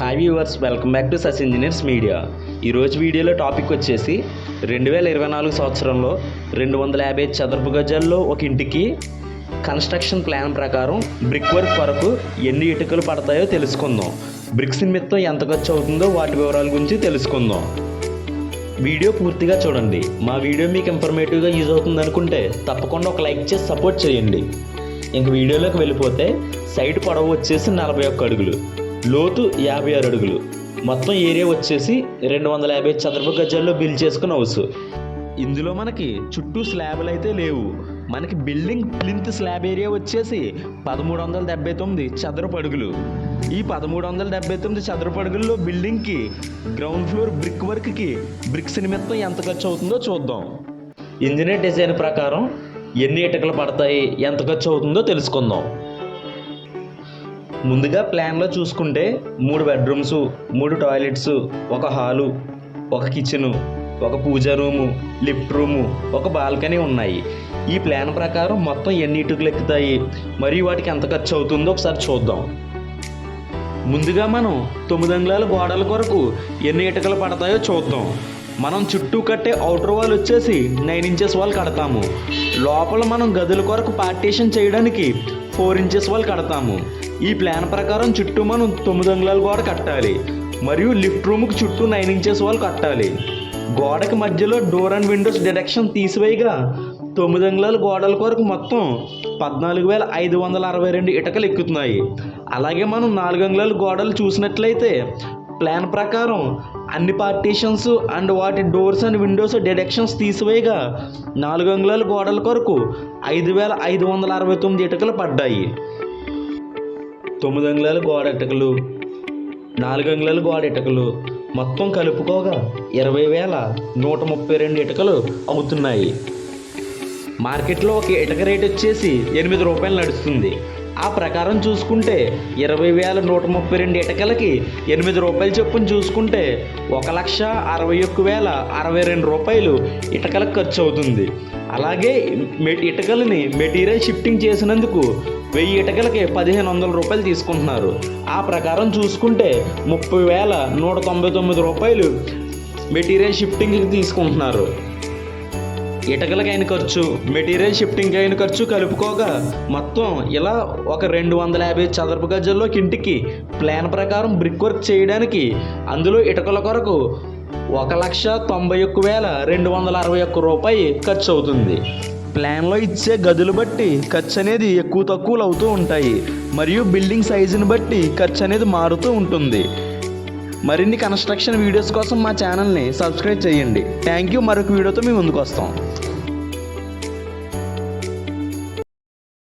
Hi viewers welcome back to సస్ engineers media ఈరోజు వీడియోలో topic వచ్చేసి రెండు వేల ఇరవై నాలుగు సంవత్సరంలో రెండు వందల యాభై చదరపు గజాల్లో ఒక ఇంటికి కన్స్ట్రక్షన్ ప్లాన్ ప్రకారం బ్రిక్ వర్క్ కొరకు ఎన్ని ఇటుకలు పడతాయో తెలుసుకుందాం. బ్రిక్స్ నిమిత్తం ఎంత ఖర్చు అవుతుందో వాటి వివరాల గురించి తెలుసుకుందాం. వీడియో పూర్తిగా చూడండి. మా వీడియో మీకు ఇన్ఫర్మేటివ్గా యూజ్ అవుతుంది అనుకుంటే తప్పకుండా ఒక లైక్ చేసి సపోర్ట్ చేయండి. ఇంక వీడియోలోకి వెళ్ళిపోతే సైట్ పొడవు వచ్చేసి నలభై ఒక్క అడుగులు. లోతు యాభై ఆరు అడుగులు. మొత్తం ఏరియా వచ్చేసి రెండు వందల యాభై చదరపు గజాల్లో బిల్ చేసుకున్న హౌస్ ఇందులో మనకి చుట్టూ స్లాబ్లు అయితే లేవు. మనకి బిల్డింగ్ ప్లింత్ స్లాబ్ ఏరియా వచ్చేసి పదమూడు వందల డెబ్బై తొమ్మిది చదరపు అడుగులు. ఈ పదమూడు వందల డెబ్బై తొమ్మిది చదరపు అడుగుల్లో బిల్డింగ్కి గ్రౌండ్ ఫ్లోర్ బ్రిక్ వర్క్కి బ్రిక్స్ నిమిత్తం ఎంత ఖర్చు అవుతుందో చూద్దాం. ఇంజనీర్ డిజైన్ ప్రకారం ఎన్ని ఇటుకలు పడతాయి ఎంత ఖర్చు అవుతుందో తెలుసుకుందాం. ముందుగా ప్లాన్లో చూసుకుంటే మూడు బెడ్రూమ్స్ మూడు టాయిలెట్స్ ఒక హాలు ఒక కిచెను ఒక పూజ రూము లిఫ్ట్ రూము ఒక బాల్కనీ ఉన్నాయి. ఈ ప్లాన్ ప్రకారం మొత్తం ఎన్ని ఇటుకలు ఎక్కుతాయి మరియు వాటికి ఎంత ఖర్చు అవుతుందో ఒకసారి చూద్దాం. ముందుగా మనం తొమ్మిది అంగుళాల గోడల కొరకు ఎన్ని ఇటుకలు పడతాయో చూద్దాం. మనం చుట్టూ కట్టే అవుటర్ వాల్ వచ్చేసి నైన్ ఇంచెస్ వాల్ కడతాము. లోపల మనం గదుల కొరకు పార్టీషన్ చేయడానికి ఫోర్ ఇంచెస్ వాల్ కడతాము. ఈ ప్లాన్ ప్రకారం చుట్టూ మనం తొమ్మిది అంగుళాల గోడ కట్టాలి. మరియు లిఫ్ట్ రూమ్కి చుట్టూ నైన్ ఇంచెస్ వాళ్ళు కట్టాలి. గోడకి మధ్యలో డోర్ అండ్ విండోస్ డిడక్షన్ తీసివేయగా తొమ్మిది అంగుళాల గోడల కొరకు మొత్తం పద్నాలుగు వేల ఐదు వందల అరవై రెండు ఇటుకలు ఎక్కుతున్నాయి. అలాగే మనం నాలుగు అంగుళాల గోడలు చూసినట్లయితే ప్లాన్ ప్రకారం అన్ని పార్టీషన్స్ అండ్ వాటి డోర్స్ అండ్ విండోస్ డిడక్షన్స్ తీసివేయగా నాలుగు అంగుళాల గోడల కొరకు ఐదు వేల ఐదు వందల అరవై తొమ్మిది ఇటుకలు పడ్డాయి. తొమ్మిది అంగుళాల గోడ ఇటుకలు నాలుగు అంగుళాల గోడ ఇటుకలు మొత్తం కలుపుకోగా ఇరవై వేల నూట ముప్పై రెండు ఇటుకలు అవుతున్నాయి మార్కెట్లో ఒక ఇటుక రేట్ వచ్చేసి ఎనిమిది రూపాయలు నడుస్తుంది. ఆ ప్రకారం చూసుకుంటే ఇరవై వేల నూట ముప్పై రెండు ఇటకలకి ఎనిమిది రూపాయలు చొప్పున చూసుకుంటే ఒక లక్ష అరవై ఒక్క వేల అరవై రెండు రూపాయలు ఇటకలకు ఖర్చు అవుతుంది. అలాగే మె- ఇటకలని మెటీరియల్ షిఫ్టింగ్ చేసినందుకు వెయ్యి ఇటకలకి పదిహేను వందల రూపాయలు తీసుకుంటున్నారు. ఆ ప్రకారం చూసుకుంటే ముప్పై వేల నూట తొంభై తొమ్మిది రూపాయలు మెటీరియల్ షిఫ్టింగ్కి తీసుకుంటున్నారు. ఇటకలకైన అయిన ఖర్చు మెటీరియల్ షిఫ్టింగ్ అయిన ఖర్చు కలుపుకోగా మొత్తం ఇలా ఒక రెండు వందల యాభై చదరపు గజాల్లోకి ఇంటికి ప్లాన్ ప్రకారం బ్రిక్ వర్క్ చేయడానికి అందులో ఇటకల కొరకు ఒక లక్ష తొంభై ఒక్క వేల రెండు వందల అరవై ఒక్క రూపాయి ఖర్చు అవుతుంది ప్లాన్లో ఇచ్చే గదులు బట్టి ఖర్చు అనేది ఎక్కువ తక్కువలు అవుతూ ఉంటాయి. మరియు బిల్డింగ్ సైజుని బట్టి ఖర్చు అనేది మారుతూ ఉంటుంది. మరిన్ని కన్స్ట్రక్షన్ వీడియోస్ కోసం మా ఛానల్ని సబ్స్క్రైబ్ చేయండి. థ్యాంక్ యూ మరొక వీడియోతో మేము ముందుకు వస్తాం.